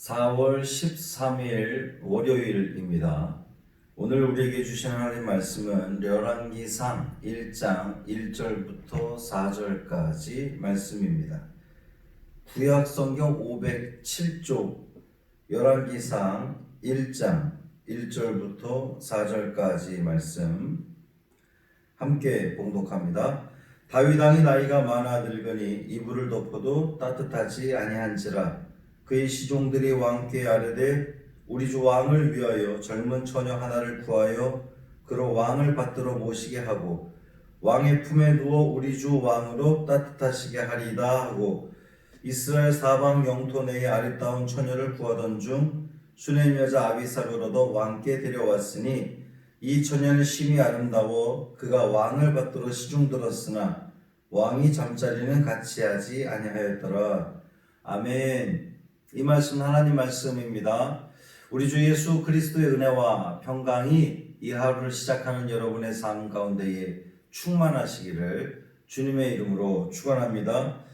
4월 13일 월요일입니다. 오늘 우리에게 주신 하나님 말씀은 열왕기상 1장 1절부터 4절까지 말씀입니다. 구약 성경 507쪽 열왕기상 1장 1절부터 4절까지 말씀 함께 봉독합니다. 다윗 왕이 나이가 많아 늙으니 이불을 덮어도 따뜻하지 아니한지라 그의 시종들이 왕께 아뢰되 우리 주 왕을 위하여 젊은 처녀 하나를 구하여 그로 왕을 받들어 모시게 하고 왕의 품에 누워 우리 주 왕으로 따뜻하시게 하리이다 하고 이스라엘 사방 영토 내에 아름다운 처녀를 구하던 중 수냄 여자 아비사를 얻어 왕께 데려왔으니 이 처녀는 심히 아름다워 그가 왕을 받들어 시중 들었으나 왕이 잠자리는 같이 하지 아니하였더라. 아멘 이 말씀 하나님 말씀입니다. 우리 주 예수 그리스도의 은혜와 평강이 이 하루를 시작하는 여러분의 삶 가운데에 충만하시기를 주님의 이름으로 축원합니다.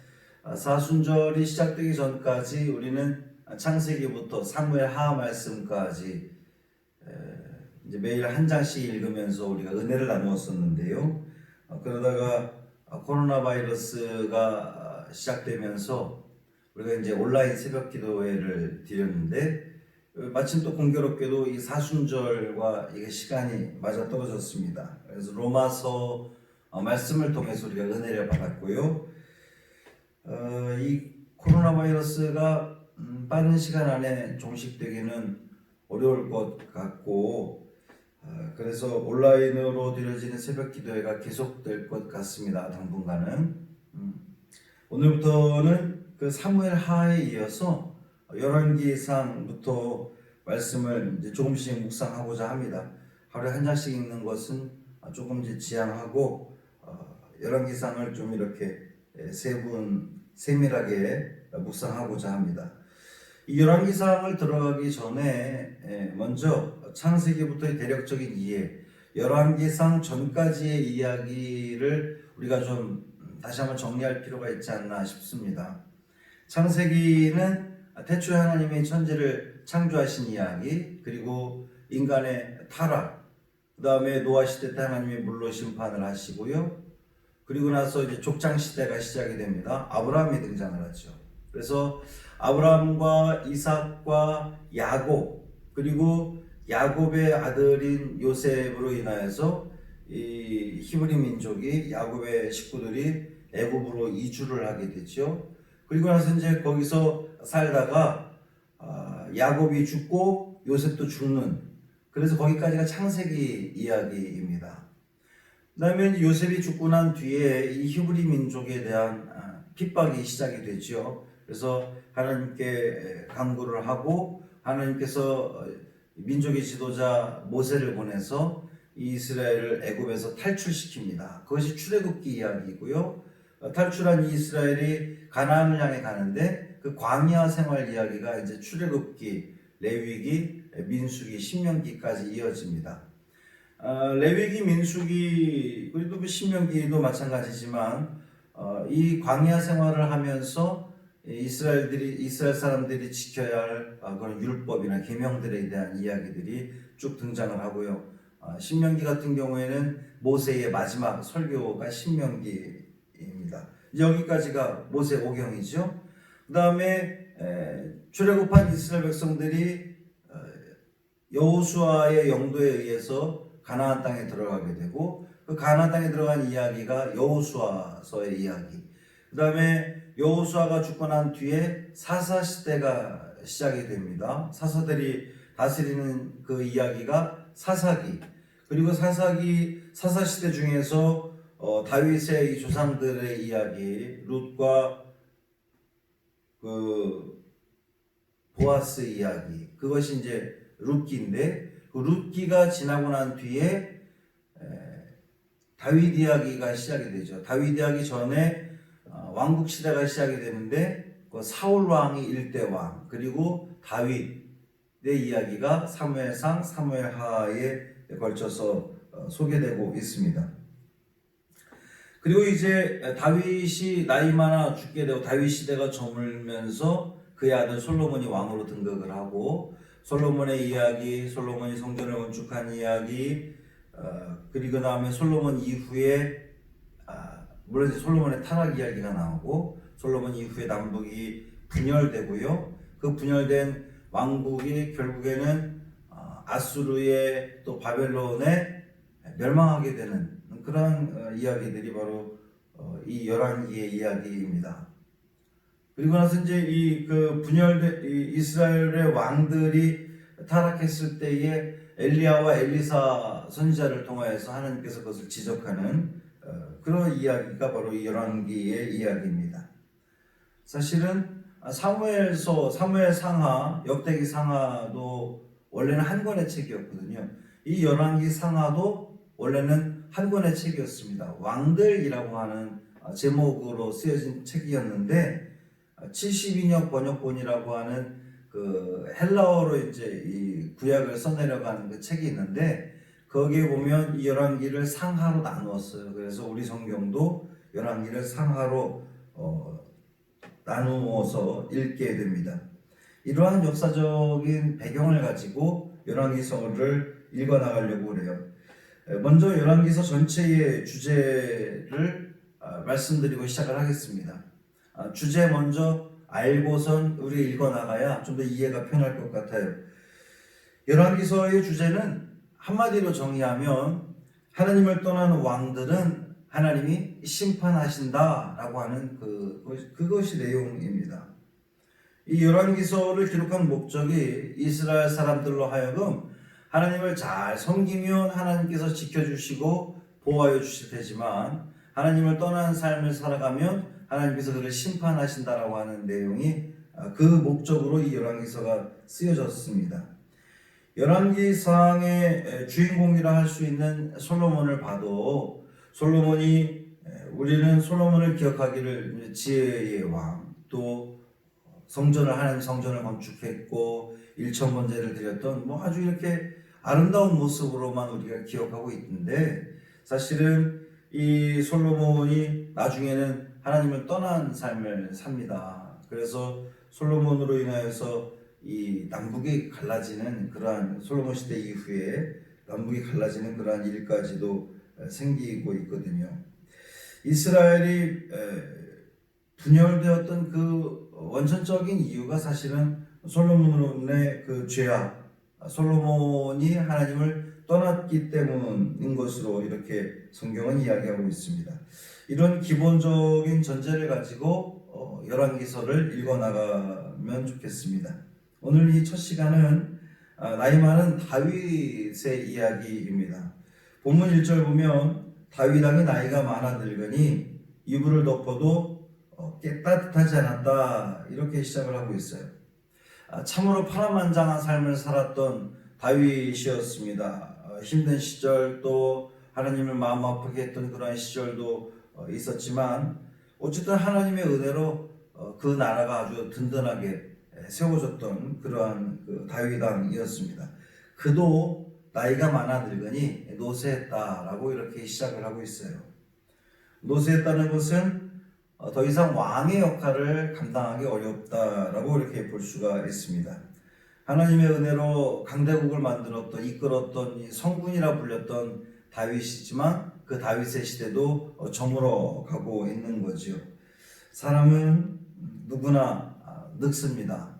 아, 사순절이 시작되기 전까지 우리는 창세기부터 사무엘 하 말씀까지 에, 이제 매일 한 장씩 읽으면서 우리가 은혜를 나누었었는데요. 어, 그러다가 아, 코로나 바이러스가 아, 시작되면서 우리가 이제 온라인 새벽 기도회를 드렸는데 마침 또 공교롭게도 이 사순절과 이게 시간이 맞아 떨어졌습니다. 그래서 로마서 어, 말씀을 통해서 우리가 은혜를 받았고요. 어, 이 코로나 바이러스가 음, 빠른 시간 안에 종식되기는 어려울 것 같고 어, 그래서 온라인으로 드려지는 새벽 기도회가 계속될 것 같습니다. 당분간은 음, 오늘부터는 그 사무엘 하에 이어서 열왕기상부터 말씀을 이제 조금씩 묵상하고자 합니다. 하루에 한 장씩 읽는 것은 조금 이제 지양하고 어, 열왕기상을 좀 이렇게 세분 세밀하게 묵상하고자 합니다. 이 열왕기상을 들어가기 전에 예, 먼저 창세기부터의 대략적인 이해, 열왕기상 전까지의 이야기를 우리가 좀 다시 한번 정리할 필요가 있지 않나 싶습니다. 창세기는 태초에 하나님이 천지를 창조하신 이야기, 그리고 인간의 타락, 그 다음에 노아 시대 때 하나님이 물로 심판을 하시고요. 그리고 나서 이제 족장 시대가 시작이 됩니다. 아브라함이 등장을 하죠. 그래서 아브라함과 이삭과 야곱 그리고 야곱의 아들인 요셉으로 인하여서 이 히브리 민족이 야곱의 식구들이 애굽으로 이주를 하게 되죠. 그리고 나서 이제 거기서 살다가 아, 야곱이 죽고 요셉도 죽는 그래서 거기까지가 창세기 이야기입니다. 그다음에 요셉이 죽고 난 뒤에 이 히브리 민족에 대한 아, 핍박이 시작이 되죠. 그래서 하나님께 간구를 하고 하나님께서 어, 민족의 지도자 모세를 보내서 이스라엘을 애굽에서 탈출시킵니다. 그것이 출애굽기 이야기이고요. 어, 탈출한 이스라엘이 가나안을 향해 가는데 그 광야 생활 이야기가 이제 출애굽기, 레위기, 민수기, 신명기까지 이어집니다. 어, 레위기, 민수기 그리고 또 신명기도 마찬가지지만 어, 이 광야 생활을 하면서 이스라엘들이 이스라엘 사람들이 지켜야 할 어, 그런 율법이나 계명들에 대한 이야기들이 쭉 등장을 하고요. 어, 신명기 같은 경우에는 모세의 마지막 설교가 신명기 입니다. 여기까지가 모세 오경이죠. 그 다음에 출애굽한 이스라엘 백성들이 어, 여호수아의 영도에 의해서 가나안 땅에 들어가게 되고 그 가나안 땅에 들어간 이야기가 여호수아서의 이야기. 그 다음에 여호수아가 죽고 난 뒤에 사사 시대가 시작이 됩니다. 사사들이 다스리는 그 이야기가 사사기. 그리고 사사기 사사 시대 중에서 어, 다윗의 이 조상들의 이야기, 룻과 그 보아스 이야기. 그것이 이제 룻기인데 그 룻기가 지나고 난 뒤에 다윗 이야기가 시작이 되죠. 다윗 이야기 전에 어, 왕국 시대가 시작이 되는데 그 사울 왕이 일대 왕 그리고 다윗의 이야기가 사무엘상 사무엘하에 걸쳐서 어, 소개되고 있습니다. 그리고 이제 다윗이 나이 많아 죽게 되고 다윗 시대가 저물면서 그의 아들 솔로몬이 왕으로 등극을 하고 솔로몬의 이야기, 솔로몬이 성전을 건축한 이야기, 어, 그리고 다음에 솔로몬 이후에 아, 물론 이제 솔로몬의 타락 이야기가 나오고 솔로몬 이후에 남북이 분열되고요. 그 분열된 왕국이 결국에는 아, 아수르의 또 바벨론에 멸망하게 되는 그런 어, 이야기들이 바로 어, 이 열왕기의 이야기입니다. 그리고 나서 이제 이 그 분열된 이 이스라엘의 왕들이 타락했을 때에 엘리야와 엘리사 선지자를 통하여서 하나님께서 그것을 지적하는 어, 그런 이야기가 바로 이 열왕기의 이야기입니다. 사실은 사무엘서, 사무엘 상하, 역대기 상하도 원래는 한 권의 책이었거든요. 이 열왕기 상하도 원래는 한 권의 책이었습니다. 왕들이라고 하는 어, 제목으로 쓰여진 책이었는데 72년 번역본이라고 하는 그 헬라어로 이제 이 구약을 써내려가는 그 책이 있는데 거기에 보면 이 열왕기를 상하로 나누었어요. 그래서 우리 성경도 열왕기를 상하로 어, 나누어서 읽게 됩니다. 이러한 역사적인 배경을 가지고 열왕기서를 읽어 나가려고 그래요. 먼저 열왕기서 전체의 주제를 아, 말씀드리고 시작을 하겠습니다. 아, 주제 먼저 알고선 우리 읽어 나가야 좀 더 이해가 편할 것 같아요. 열왕기서의 주제는 한마디로 정의하면 하나님을 떠나는 왕들은 하나님이 심판하신다라고 하는 그 그것이 내용입니다. 이 열왕기서를 기록한 목적이 이스라엘 사람들로 하여금 하나님을 잘 섬기면 하나님께서 지켜주시고 보호하여 주실 테지만 하나님을 떠난 삶을 살아가면 하나님께서 그를 심판하신다라고 하는 내용이 아, 그 목적으로 이 열왕기서가 쓰여졌습니다. 열왕기상의 주인공이라 할 수 있는 솔로몬을 봐도 솔로몬이 우리는 솔로몬을 기억하기를 지혜의 왕, 또 성전을 하나님 성전을 건축했고 일천 번제를 드렸던 뭐 아주 이렇게 아름다운 모습으로만 우리가 기억하고 있는데 사실은 이 솔로몬이 나중에는 하나님을 떠난 삶을 삽니다. 그래서 솔로몬으로 인하여서 이 남북이 갈라지는 그러한 솔로몬 시대 이후에 남북이 갈라지는 그러한 일까지도 생기고 있거든요. 이스라엘이 분열되었던 그 원천적인 이유가 사실은 솔로몬의 그 죄악, 솔로몬이 하나님을 떠났기 때문인 것으로 이렇게 성경은 이야기하고 있습니다. 이런 기본적인 전제를 가지고 어, 열왕기서를 읽어 나가면 좋겠습니다. 오늘 이 첫 시간은 아, 나이 많은 다윗의 이야기입니다. 본문 1절 보면 다윗 왕이 나이가 많아 늙으니 이불을 덮어도 어, 깨 따뜻하지 않았다 이렇게 시작을 하고 있어요. 아, 참으로 파란만장한 삶을 살았던 다윗이었습니다. 어, 힘든 시절 또 하나님을 마음 아프게 했던 그런 시절도 어, 있었지만 어쨌든 하나님의 은혜로 어, 그 나라가 아주 든든하게 세워졌던 그러한 그 다윗 왕이었습니다. 그도 나이가 많아 늙으니 노쇠했다라고 이렇게 시작을 하고 있어요. 노쇠했다는 것은 어, 더 이상 왕의 역할을 감당하기 어렵다라고 이렇게 볼 수가 있습니다. 하나님의 은혜로 강대국을 만들었던 이끌었던 성군이라 불렸던 다윗이지만 그 다윗의 시대도 어, 저물어 가고 있는 거지요. 사람은 누구나 아, 늙습니다.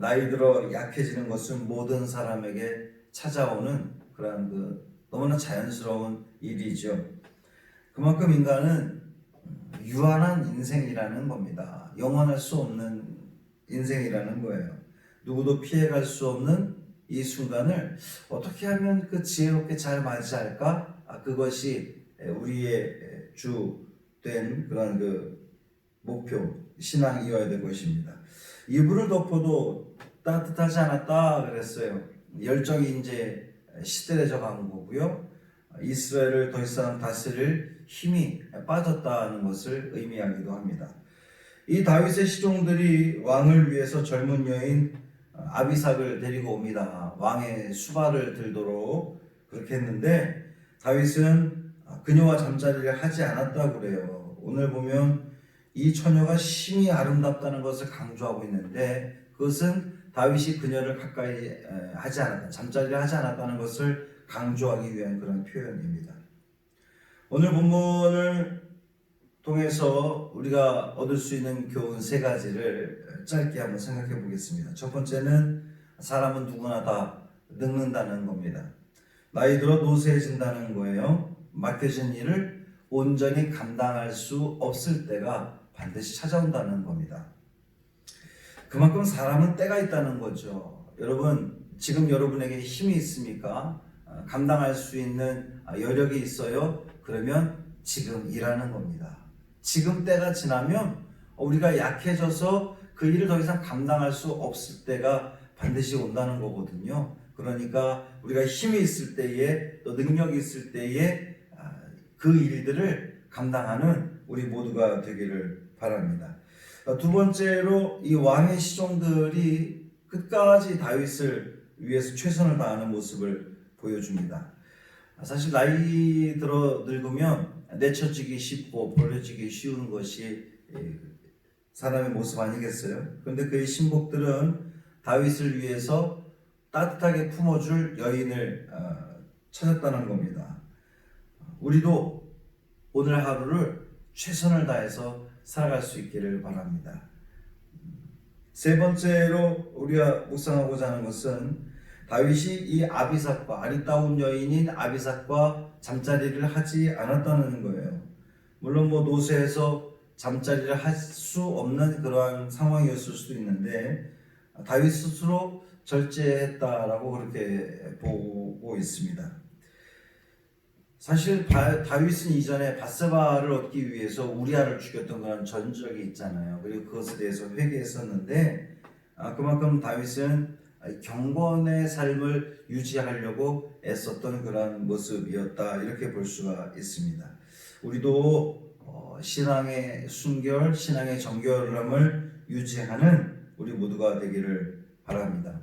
나이 들어 약해지는 것은 모든 사람에게 찾아오는 그러한 그 너무나 자연스러운 일이죠. 그만큼 인간은 유한한 인생이라는 겁니다. 영원할 수 없는 인생이라는 거예요. 누구도 피해갈 수 없는 이 순간을 어떻게 하면 그 지혜롭게 잘 맞이할까? 아, 그것이 우리의 주된 그런 그 목표, 신앙이어야 될 것입니다. 이불을 덮어도 따뜻하지 않았다 그랬어요. 열정이 이제 시들해져 간 거고요. 이스라엘을 더 이상 다스릴 힘이 빠졌다는 것을 의미하기도 합니다. 이 다윗의 시종들이 왕을 위해서 젊은 여인 아비삭을 데리고 옵니다. 왕의 수발을 들도록 그렇게 했는데 다윗은 그녀와 잠자리를 하지 않았다고 그래요. 오늘 보면 이 처녀가 심히 아름답다는 것을 강조하고 있는데 그것은 다윗이 그녀를 가까이 에, 하지 않았다, 잠자리를 하지 않았다는 것을 강조하기 위한 그런 표현입니다. 오늘 본문을 통해서 우리가 얻을 수 있는 교훈 세 가지를 짧게 한번 생각해 보겠습니다. 첫 번째는 사람은 누구나 다 늙는다는 겁니다. 나이 들어 노쇠해진다는 거예요. 맡겨진 일을 온전히 감당할 수 없을 때가 반드시 찾아온다는 겁니다. 그만큼 사람은 때가 있다는 거죠. 여러분, 지금 여러분에게 힘이 있습니까? 아, 감당할 수 있는 아, 여력이 있어요? 그러면 지금 일하는 겁니다. 지금 때가 지나면 우리가 약해져서 그 일을 더 이상 감당할 수 없을 때가 반드시 온다는 거거든요. 그러니까 우리가 힘이 있을 때에 또 능력이 있을 때에 아, 그 일들을 감당하는 우리 모두가 되기를 바랍니다. 어, 두 번째로 이 왕의 시종들이 끝까지 다윗을 위해서 최선을 다하는 모습을 보여줍니다. 아, 사실 나이 들어 늙으면 내쳐지기 쉽고 버려지기 쉬운 것이 예, 사람의 모습 아니겠어요? 그런데 그의 신복들은 다윗을 위해서 따뜻하게 품어줄 여인을 어, 찾았다는 겁니다. 우리도 오늘 하루를 최선을 다해서 살아갈 수 있기를 바랍니다. 세 번째로 우리가 묵상하고자 하는 것은 다윗이 이 아비삭과 아리따운 여인인 아비삭과 잠자리를 하지 않았다는 거예요. 물론 뭐 노쇠해서 잠자리를 할 수 없는 그러한 상황이었을 수도 있는데 다윗 스스로 절제했다라고 그렇게 보고 있습니다. 사실 바, 다윗은 이전에 바세바를 얻기 위해서 우리아를 죽였던 그런 전적이 있잖아요. 그리고 그것에 대해서 회개했었는데 아, 그만큼 다윗은 경건의 삶을 유지하려고 애썼던 그런 모습이었다 이렇게 볼 수가 있습니다. 우리도 어, 신앙의 순결, 신앙의 정결함을 유지하는 우리 모두가 되기를 바랍니다.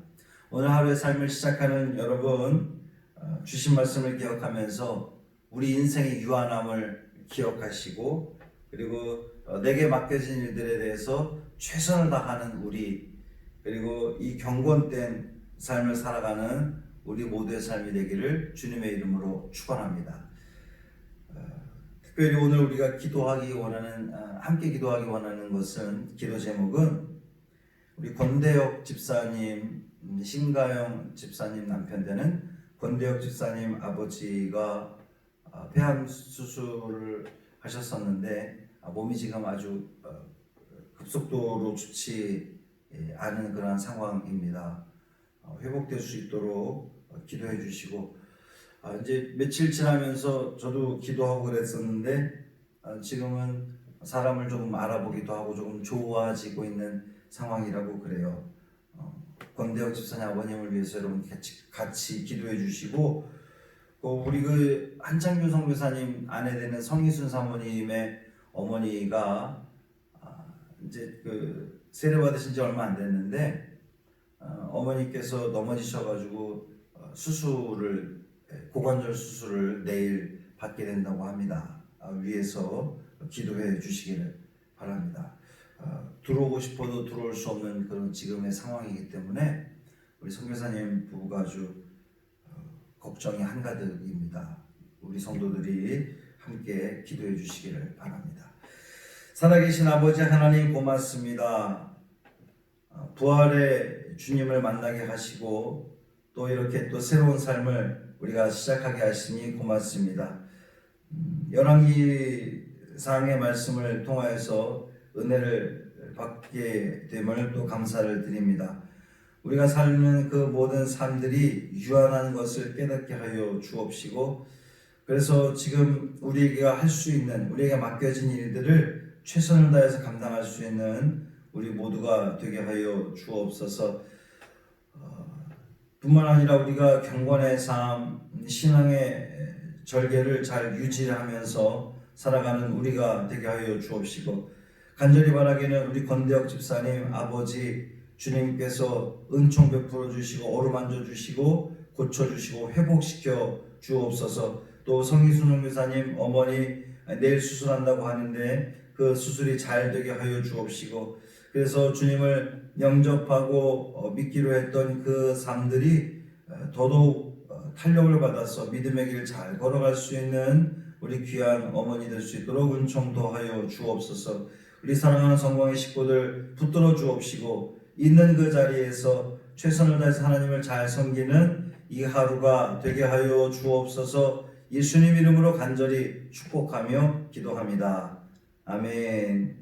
오늘 하루의 삶을 시작하는 여러분 어, 주신 말씀을 기억하면서 우리 인생의 유한함을 기억하시고 그리고 어, 내게 맡겨진 일들에 대해서 최선을 다하는 우리 그리고 이 경건된 삶을 살아가는 우리 모두의 삶이 되기를 주님의 이름으로 축원합니다. 어, 특별히 오늘 우리가 기도하기 원하는 어, 함께 기도하기 원하는 것은 기도 제목은 우리 권대혁 집사님 음, 신가영 집사님 남편 되는 권대혁 집사님 아버지가 어, 폐암 수술을 하셨었는데 아, 몸이 지금 아주 어, 급속도로 좋지 예, 않은 그런 상황입니다. 어, 회복될 수 있도록 어, 기도해 주시고 아, 이제 며칠 지나면서 저도 기도하고 그랬었는데 아, 지금은 사람을 조금 알아보기도 하고 조금 좋아지고 있는 상황이라고 그래요. 어, 권대혁 집사님 아버님을 위해서 여러분 같이, 같이 기도해 주시고 또 우리 그 한창규 선교사님 아내 되는 성희순 사모님의 어머니가 아, 이제 그 세례 받으신 지 얼마 안 됐는데 어, 머니께서 넘어지셔가지고 어, 수술을 예, 고관절 수술을 내일 받게 된다고 합니다. 아, 위에서 기도해 주시기를 바랍니다. 어, 들어오고 싶어도 들어올 수 없는 그런 지금의 상황이기 때문에 우리 선교사님 부부가 아주 어, 걱정이 한가득입니다. 우리 성도들이 함께 기도해 주시기를 바랍니다. 살아계신 아버지 하나님 고맙습니다. 어, 부활의 주님을 만나게 하시고 또 이렇게 또 새로운 삶을 우리가 시작하게 하시니 고맙습니다. 음, 열왕기상의 말씀을 통하여서 은혜를 받게 됨을 또 감사를 드립니다. 우리가 사는 그 모든 삶들이 유한한 것을 깨닫게 하여 주옵시고 그래서 지금 우리가 할 수 있는 우리에게 맡겨진 일들을 최선을 다해서 감당할 수 있는 우리 모두가 되게 하여 주옵소서. 어, 뿐만 아니라 우리가 경건의 삶, 신앙의 절개를 잘 유지하면서 살아가는 우리가 되게 하여 주옵시고 간절히 바라기는 우리 권대혁 집사님 아버지 주님께서 은총 베풀어 주시고 어루만져 주시고 고쳐 주시고 회복시켜 주옵소서 또 성희순 교사님 어머니 내일 수술한다고 하는데 그그 수술이 잘 되게 하여 주옵시고 그래서 주님을 영접하고 어, 믿기로 했던 그 삶들이 어, 더더욱 어, 탄력을 받아서 믿음의 길 잘 걸어갈 수 있는 우리 귀한 어머니 될 수 있도록 은총도하여 주옵소서. 우리 사랑하는 성공의 식구들 붙들어 주옵시고 있는 그 자리에서 최선을 다해서 하나님을 잘 섬기는 이 하루가 되게 하여 주옵소서. 예수님 이름으로 간절히 축복하며 기도합니다. 아멘.